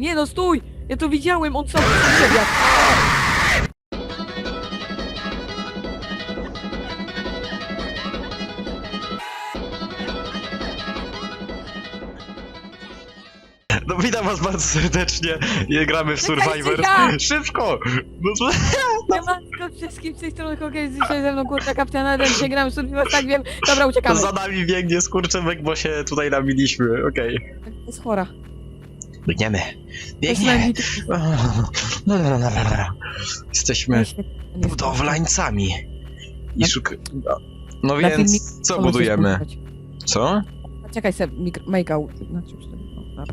Nie no, stój! Ja to widziałem, on sam przebiegł. No witam was bardzo serdecznie. Nie gramy w Survivor. Czekajcie, Szybko! No, to- Siemanko wszystkim z tej strony Hokej, dzisiaj ze mną kurczę kapitan Eden, dzisiaj gramy w Survivor, tak wiem. Dobra, to uciekamy. za nami biegnie skurczybyk, bo się tutaj nabiliśmy. Okej. Jest chora. Biegniemy. Biegniemy. No, no, no, no, no, no. Jesteśmy budowlańcami. I szuk... No więc, co budujemy? Co? Czekaj se, out. Znaczy, no, dobra.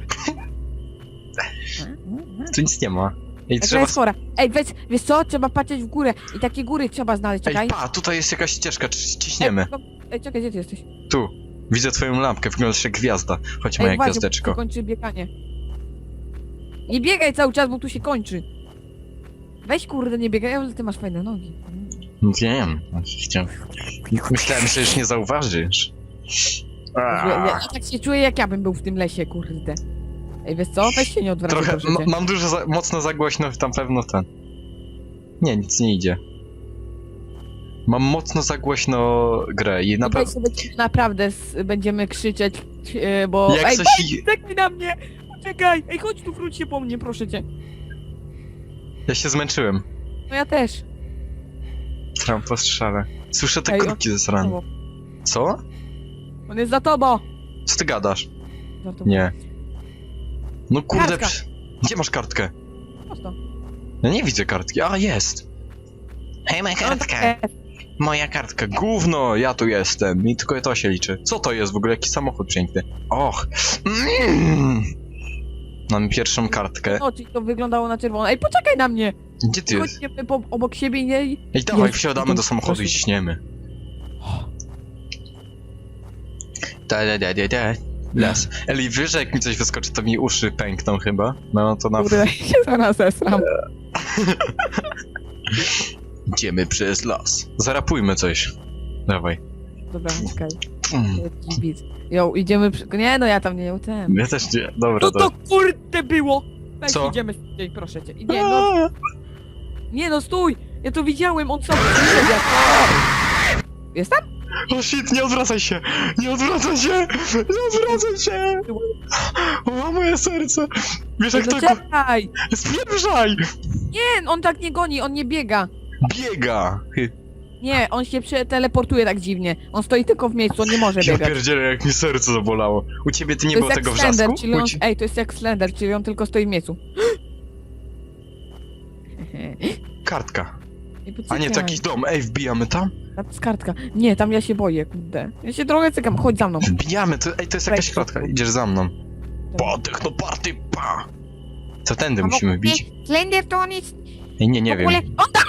Tu nic nie ma. Ej, trzeba... jest chora. Ej, weź, wiesz co? Trzeba patrzeć w górę i takie góry trzeba znaleźć, Ej, czekaj. pa, tutaj jest jakaś ścieżka, ciśniemy. Ej, no- ej, czekaj, gdzie ty jesteś? Tu. Widzę twoją lampkę, wyglądasz jak gwiazda. Chodź, moja Ej, gwiazdeczko. kończy bieganie. Nie biegaj cały czas, bo tu się kończy. Weź kurde, nie biegaj, ale ty masz fajne nogi. No Wiem. Chciałem... Myślałem, że już nie zauważysz. Ja, ja, ja tak się czuję, jak ja bym był w tym lesie, kurde. Ej, wiesz co? Weź się nie odwracaj, Trochę, proszę ma, cię. mam dużo, za, mocno za głośno, tam pewno ten. Nie, nic nie idzie. Mam mocno za głośno grę i na Tutaj pewno... sobie naprawdę s- będziemy krzyczeć, e, bo... Jak Ej, coś... i- czekaj na mnie! Czekaj! Ej, chodź tu, wróć się po mnie, proszę cię. Ja się zmęczyłem. No ja też. Tram po strzale. Słyszę te Ej, kruki ze stron. Tobą. Co? On jest za tobą! Co ty gadasz? Za tobą. Nie. No kurde, Kartka. przy- gdzie masz kartkę? Prosto. Ja nie widzę kartki. A, jest. Hej, moja kartka. Moja kartka. Gówno, ja tu jestem. I tylko to się liczy. Co to jest w ogóle? Jaki samochód piękny. Och. Mm. Mam pierwszą kartkę. No, czyli to wyglądało na czerwono. Ej, poczekaj na mnie! Gdzie ty jest? Chodźcie po, obok siebie i nie... Ej, dawaj, wsiadamy do samochodu i Proszę. ciśniemy. Da, da, da, da, da. Las. Eli, że jak mi coś wyskoczy, to mi uszy pękną chyba? No to na... Kurde, się zaraz zesram. Idziemy przez las. Zarapujmy coś. Dawaj. Dobra, czekaj. Mm. Beat. Jo, idziemy przy... Nie no, ja tam nie utem. Ja też nie. Dobra, No dobra. to kurde było! Weź, Co? idziemy szybciej, proszę cię. Nie no, nie no, stój! Ja to widziałem, on sam. Jest tam? O shit, nie odwracaj się! Nie odwracaj się! Nie odwracaj się! O, moje serce! Wiesz jak No to... czekaj! Spieprzaj! Nie, on tak nie goni, on nie biega. Biega! Nie, on się przeteleportuje tak dziwnie. On stoi tylko w miejscu, on nie może Ja biegać. pierdzielę, jak mi serce zabolało. U ciebie ty nie to było jest tego jak Slender, wrzasku? czyli on... Ci- Ej, to jest jak Slender, czyli on tylko stoi w miejscu. Kartka. A nie, to poczekaj. jakiś dom. Ej, wbijamy tam? Tam jest kartka. Nie, tam ja się boję, kurde. Ja się trochę cykam, chodź za mną. Wbijamy, to, ej, to jest jakaś Wejdź kratka. Idziesz za mną. Pa, technoparty, pa! Co tędy musimy wbić? Slender to on jest Ej, nie, nie w wiem. ogóle... On tam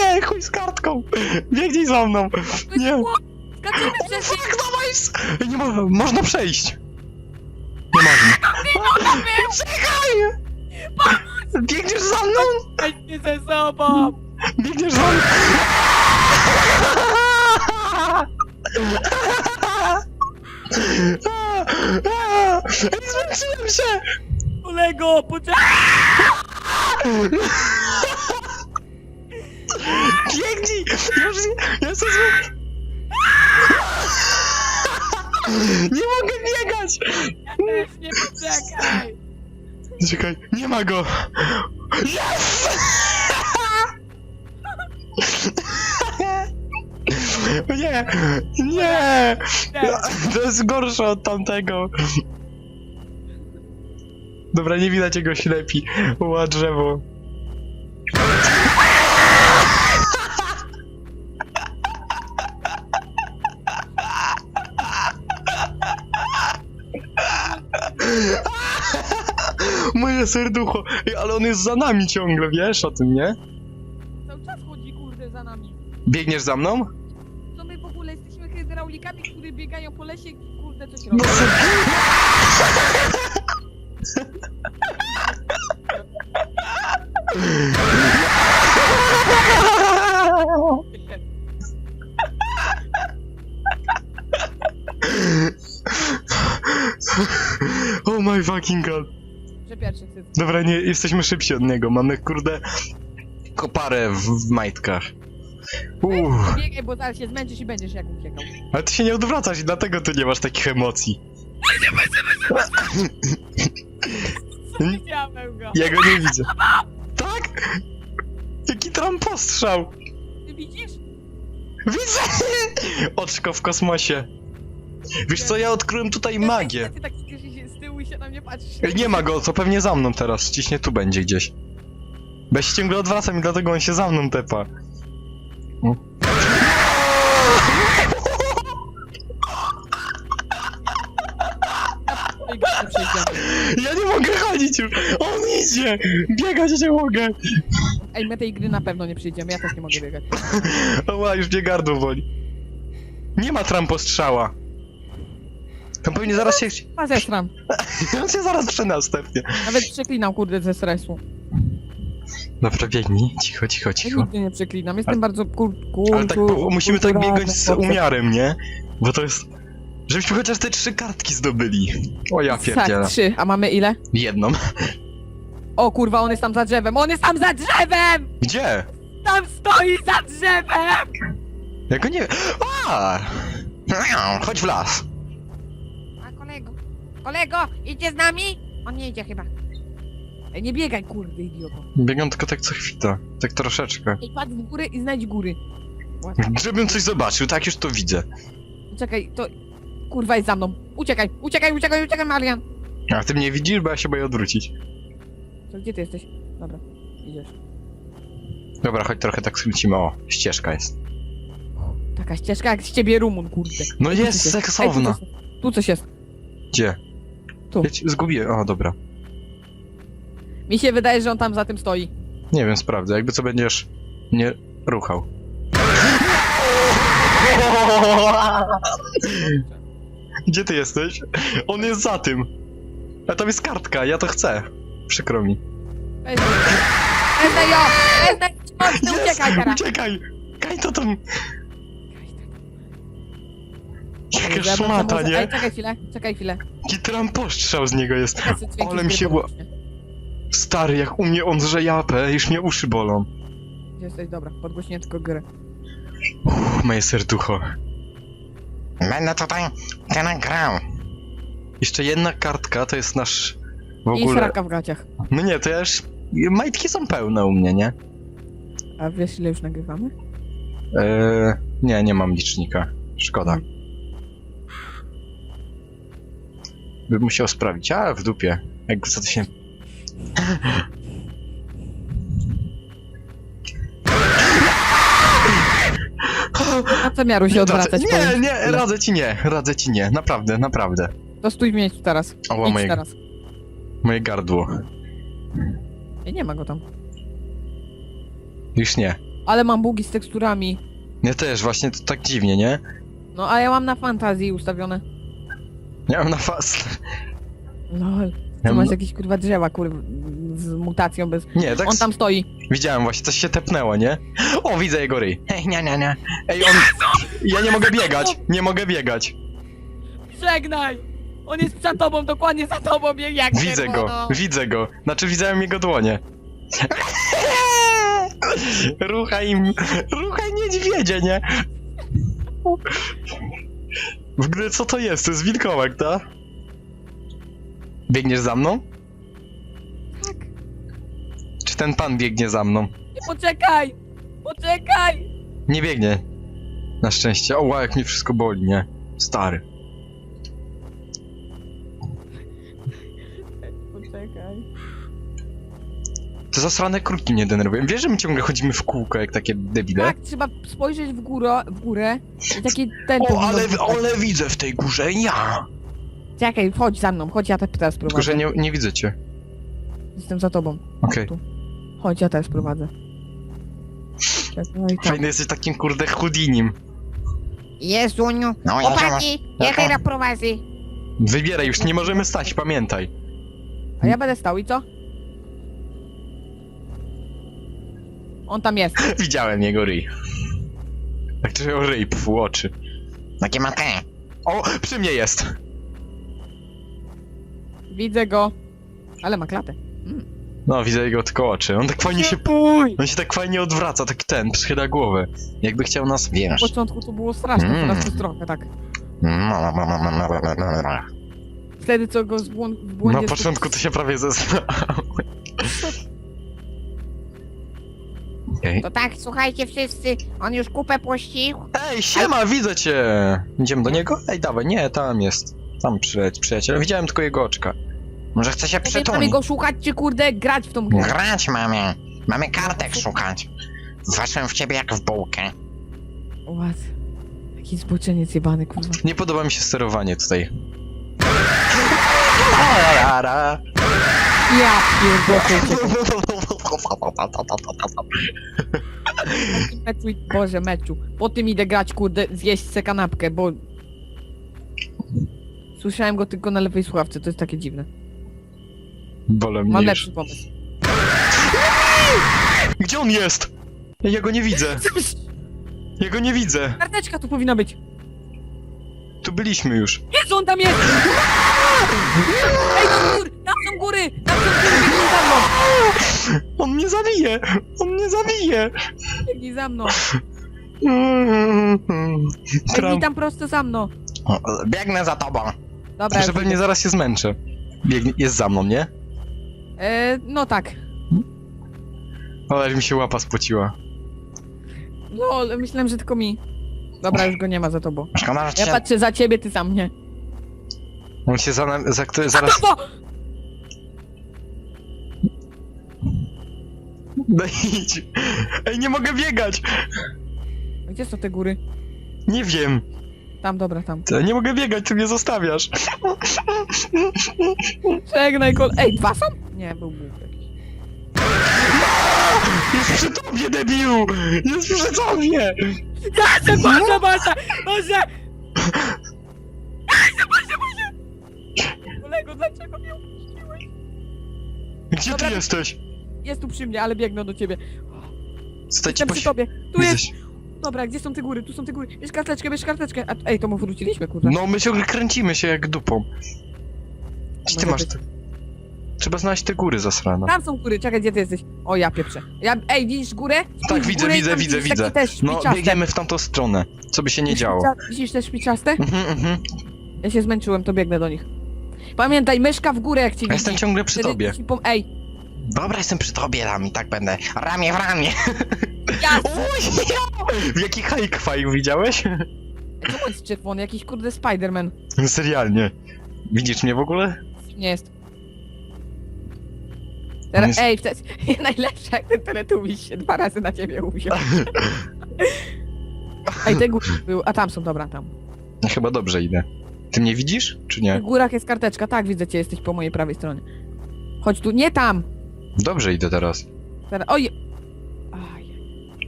Nie, chuj z kartką! Biegnij za mną! Nie. Skaczymy przez! Fuck, dawaj! s- Nie można, można przejść! Nie można. Czekaj! Biegniesz za mną? Weźcie ze sobą! Biegniesz za mną? Ej, zmęczyłem się! Kolego, poczekaj! Biegnij! Już nie, ja jestem zły. Nie mogę biegać! Też nie poczekaj! Czekaj, nie ma go! Yes! Nie! Nie! To jest gorsze od tamtego. Dobra, nie widać jego ślepi. Ła drzewo. Moje serducho. Ej, ale on jest za nami ciągle, wiesz o tym, nie? Cały czas chodzi, kurde, za nami. Biegniesz za mną? Oh my fucking god. Że pierwszy chcę. Dobra, nie, jesteśmy szybsi od niego. Mamy, kurde, koparę w, w majtkach. Uff. Biegaj, bo zaraz się zmęczysz i będziesz jak uciekał. Ale ty się nie odwracasz i dlatego tu nie masz takich emocji. Widziałem go. Ja go nie widzę. Tak? Jaki tam postrzał? Ty widzisz? Widzę! Oczko w kosmosie. Wiesz co, ja odkryłem tutaj magię. Ty tak się z tyłu i się na mnie patrzysz. Ej, Nie ma go, to pewnie za mną teraz. Ściśnie tu będzie gdzieś. Bo ja się ciągle odwracam i dlatego on się za mną tepa. Oj, przejdziemy. Ja nie mogę chodzić już! On idzie! Biegać nie mogę! Ej, my tej gry na pewno nie przyjdziemy, ja też nie mogę biegać. Oła, już mnie gardło boli. Nie ma trampostrzała. To pewnie zaraz się... Ma zestram. On się zaraz przenastępnie. Nawet przeklinam, kurde, ze stresu. Dobra, biegnij. Cicho, cicho, Ja cicho. nigdy nie przeklinam, jestem bardzo kur... kur Ale tak po, musimy tak kulturalny biegać z umiarem, nie? Bo to jest... Żebyśmy chociaż te trzy kartki zdobyli. O ja pierdzielę. Tak, trzy, a mamy ile? Jedną. O kurwa, on jest tam za drzewem, on jest tam za drzewem! Gdzie? Tam stoi za drzewem! Ja go nie... A! Chodź w las. Kolego, idzie z nami? On nie idzie chyba. Ej, nie biegaj, kurde, idioto. Biegam tylko tak co chwilę. Tak troszeczkę. Ej, patrz w górę i znajdź góry. Żebym coś zobaczył, tak już to widzę. Czekaj, to... Kurwa, jest za mną. Uciekaj, uciekaj, uciekaj, uciekaj, Marian! A ty mnie widzisz, bo ja się boję odwrócić. To gdzie ty jesteś? Dobra, idziesz. Dobra, chodź trochę tak skrócimy. O, ścieżka jest. Taka ścieżka jak z ciebie Rumun, kurde. No Ej, tu jest coś seksowna. Ej, tu, coś jest. tu coś jest. Gdzie? Tu. Ja ci zgubiłem. O, dobra. Mi się wydaje, że on tam za tym stoi. Nie wiem, sprawdzę. Jakby co będziesz nie ruchał. Gdzie ty jesteś? On jest za tym. A tam jest kartka, ja to chcę. Przykro mi. Weź ją! Weź ją! Uciekaj teraz! Uciekaj! Kaj to tam... Jaka Dobra, szmata, może- nie? Ej, czekaj chwilę, czekaj chwilę. Jaki trampostrzał z niego jest. Czekaj, dźwięki Ale mi się gry ło- podnośnie. Stary, jak u mnie on japę, już mnie uszy bolą. Gdzie jesteś? Dobra, podgłośnie tylko grę. Uff, moje serducho. Będę tutaj tyle grał. Jeszcze jedna kartka, to jest nasz... W I ogóle... sraka w gaciach. No nie, to ja już... Majtki są pełne u mnie, nie? A wiesz ile już nagrywamy? Eee, nie, nie mam licznika. Szkoda. Bym musiał sprawdzić, a w dupie. Jakby co to się... A co miaru się odwracać? Nie, powiem? nie, radzę ci nie, radzę ci nie, naprawdę, naprawdę. To stój w miejscu teraz. Oła, Idź moje, teraz. moje gardło. Ej, nie ma go tam. Już nie. Ale mam bugi z teksturami. Nie też, właśnie to tak dziwnie, nie? No a ja mam na fantazji ustawione. Mam na fast. Lol. Mam- masz jakieś kurwa drzewa, kurwa, z mutacją bez... Nie, tak On tam stoi. widziałem właśnie, coś się tepnęło, nie? O, widzę jego ryj. Hej, nie, nie, nie. Ej, on... Ja nie mogę biegać, nie mogę biegać. Żegnaj! On jest za tobą, dokładnie za tobą, jak jak Widzę go, czerwono. widzę go. Znaczy widziałem jego dłonie. Ruchaj im, ruchaj niedźwiedzie, nie? W ogóle co to jest? To jest wilkołak, tak? Biegniesz za mną? Tak. Czy ten pan biegnie za mną? Nie, Poczekaj! Poczekaj! Nie biegnie. Na szczęście. O, jak mi wszystko boli, nie? Stary. Te zasrane kruki mnie denerwują. Wiesz, że my ciągle chodzimy w kółko jak takie debile? Tak, trzeba spojrzeć w górę, w górę i taki ten... O, ale, ale widzę w tej górze, ja! Czekaj, chodź za mną, chodź, ja te teraz Tylko, prowadzę. że nie, nie widzę cię. Jestem za tobą. Okej. Tu. Chodź, ja teraz prowadzę. Czekaj, no i. Fajny jesteś takim kurde chudinim. Jezuniu, No, ja chłopaki, ja teraz prowadzę. Wybieraj, już nie możemy stać, pamiętaj. A ja będę stał i co? On tam jest. Widziałem jego ryj. Tak to miał ryj, pfu, oczy. Takie ma te. O, przy mnie jest! Widzę go. Ale ma klatę. No, widzę jego tylko oczy. On tak fajnie się... Uj! On się tak fajnie odwraca, tak ten, przychyla głowę. Jakby chciał nas... Na Wiesz. początku to było straszne, Mm. teraz to jest trochę tak. No, Wtedy co go z błąd, w Na początku to się prawie zesrałem. Okej. To tak, słuchajcie wszyscy, on już kupę pościł. Ej, siema, widzę cię! Idziemy do niego? Ej, dawaj, nie, tam jest. Tam przyjaciel, przyjaciel. Widziałem tylko jego oczka. Może chce się Nie mamy przytulić. go szukać, czy kurde grać w tą grę? Grać mamy. Mamy kartek szukać. Weszłem w ciebie jak w bułkę. Ład. Jaki zboczeniec jebany, kurwa. Nie podoba mi się sterowanie tutaj. O, rara. Ja pierdolę meczu, Boże, meczu. Po tym idę grać, kurde, zjeść se kanapkę, bo... Słyszałem go tylko na lewej słuchawce, to jest takie dziwne. Bolę Mam mnie już. lepszy pomysł. Gdzie on jest? Ja go nie widzę. Ja go nie widzę. Karteczka tu powinna być. Tu byliśmy już. Jezu, on tam jest! Ej, tam góry! Góry, biegnij za mną! On mnie zabije! On mnie zabije! Biegnij za mną! Tram. Biegnij tam prosto za mną! O, Biegnę za tobą. Dobra, Że pewnie zaraz się zmęczę. Biegnie, jest za mną, nie? e, No tak. Ale mi się łapa spociła. No, myślałem, że tylko mi. Dobra, już go nie ma za tobą. Szkoda, że Ja cię... patrzę za ciebie, ty za mnie. On się za, za który zaraz... No! No idź! Ej, nie mogę biegać! Gdzie są te góry? Nie wiem. Tam, dobra, tam. Ty, Nie mogę biegać, ty mnie zostawiasz. Żegnaj kol... Ej, dwa są? Nie, był Bóg jakiś. Jest przy tobie, debilu! Jest przy tobie! Boże, Boże, Boże! Boże! Boże, Boże! Kolego, dlaczego mnie upuściłeś? Gdzie Dobra. ty jesteś? Jest tu przy mnie, ale biegnę do ciebie. Jestem przy tobie. Tu jest... Jesteś- Dobra, gdzie są te góry? Tu są te góry. Bierz karteczkę, bierz karteczkę. A, ej, to mu wróciliśmy, kurde. No, my ciągle kręcimy się jak dupą. Gdzie ty Może masz być. te... Trzeba znaleźć te góry zasrane. Tam są góry, czekaj, gdzie ty jesteś? O, ja pieprzę. Ja... Ej, widzisz górę? Tak, widzę, górę i widzę, tam widzę, widzisz widzę. Takie też No, szpiczaste. biegniemy w tamtą stronę. Co by się nie Widzisz działo. szpica- Widzisz te szpiczaste? Mhm, mhm. Ja się zmęczyłem, to biegnę do nich. Pamiętaj, myszka w górę, jak cię Ja jestem ciągle przy Wtedy tobie. ci pom- Ej, Dobra, jestem przy tobie tam i tak będę. Ramię w ramię. ja... Uj, W jaki hike fajł widziałeś? Czemu jest czerwony? Jakiś kurde Spiderman. Serialnie. Widzisz mnie w ogóle? Nie jest. Teraz, jest- ej, wtedy, najlepsze jak ten teletubiś się dwa razy na ciebie uwziął. Ej, te góry był, a tam są, dobra, tam. Ja chyba dobrze idę. Ty mnie widzisz, czy W nie? górach jest karteczka, tak, widzę cię, jesteś po mojej prawej stronie. Chodź tu, nie tam! Dobrze idę teraz. Teraz, oj! Aj,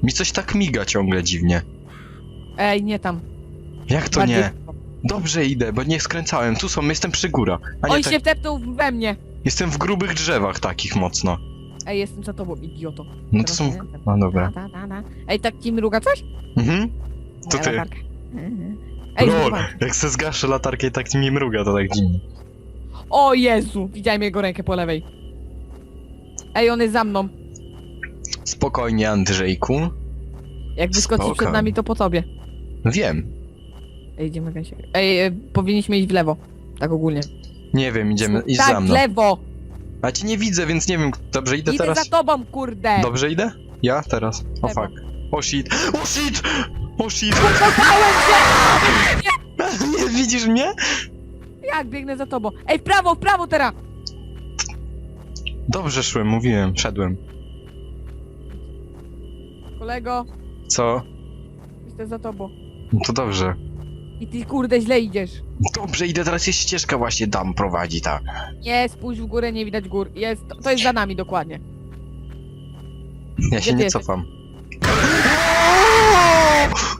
Mi coś tak miga ciągle dziwnie. ej, nie tam. Jak to Bardziej- nie? Dobrze idę, bo nie skręcałem. Tu są, jestem przy góra. A nie On tak, się wtepnął we mnie! jestem w grubych drzewach takich mocno. Ej, jestem za tobą, idioto. No to Teraz są... pamiętam. No dobra. Ta, ta, ta. Ej, tak ci mruga coś? Mhm. To Nie, ty. latarka. Mhm. Ej, Lol, zobacz. jak se zgaszę latarkę i tak mi mruga, to tak dziwnie. O Jezu, widziałem jego rękę po lewej. Ej, on jest za mną. Spokojnie, Andrzejku. Jak wyskoczy Spoko. przed nami, to po tobie. Wiem. Ej, idziemy gęsiek. Ej, e, powinniśmy iść w lewo. Tak ogólnie. Nie wiem, idziemy. Idź tak, za w mną. lewo! A cię nie widzę, więc nie wiem. Dobrze idę Idę teraz? za tobą, kurde! Dobrze idę? Ja teraz. O Lewo. fuck. O shit. O shit! O shit! Się! Nie widzisz mnie? Jak biegnę za tobą? Ej, w prawo, w prawo teraz! Dobrze szłem, mówiłem, szedłem. Kolego, Co? jestem za tobą. No to dobrze. I ty kurde źle idziesz. Dobrze, idę teraz jest ścieżka właśnie tam prowadzi ta. Nie, spójrz w górę, nie widać gór. Jest, to, jest za nami dokładnie. Ja się ty nie jesteś? cofam.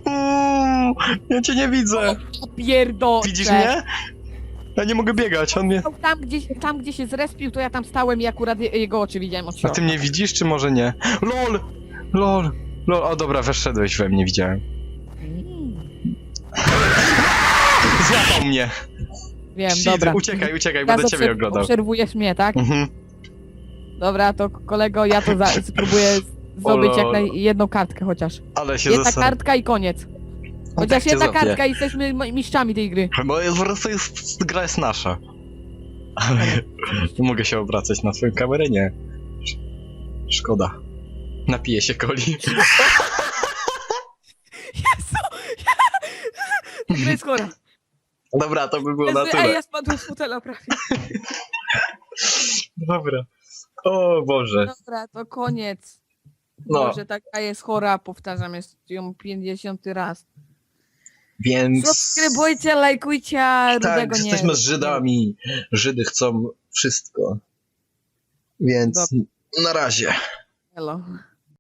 Uuu, Ja cię nie widzę. Pierdo! Widzisz mnie? Ja nie mogę biegać, on mnie... Tam gdzie, tam, gdzie się zrespił, to ja tam stałem i akurat je, jego oczy widziałem od A środka. ty mnie widzisz, czy może nie? LOL! LOL! LOL, o dobra, weszedłeś we mnie, widziałem. Mm. Złapał mnie. Wiem, Widzę, dobra. Uciekaj, uciekaj, Teraz będę ciebie obserw- oglądał. Obserwujesz mnie, tak? Mhm. Dobra, to kolego, ja to za- spróbuję zdobyć jak naj- jedną kartkę chociaż. Ale się Jedna kartka i koniec. Tak Chociaż cię jedna złapię. kartka i jesteśmy mistrzami tej gry. Bo po prostu jest, gra jest nasza. Ale nie mogę się obracać na twoją kamerę, nie. Szkoda. Napiję się coli. Jezu! Ta gra jest chora. Dobra, to by było na Jezu, Ej, tyle. ja spadłem z fotela prawie. Dobra. O Boże. Dobra, to koniec. No. Boże, ta gra jest chora, powtarzam jest ją 50 raz. Więc... Subskrybujcie, lajkujcie, Tak, rudego nie. jesteśmy z Żydami. Żydy chcą wszystko. Więc na razie. Hello.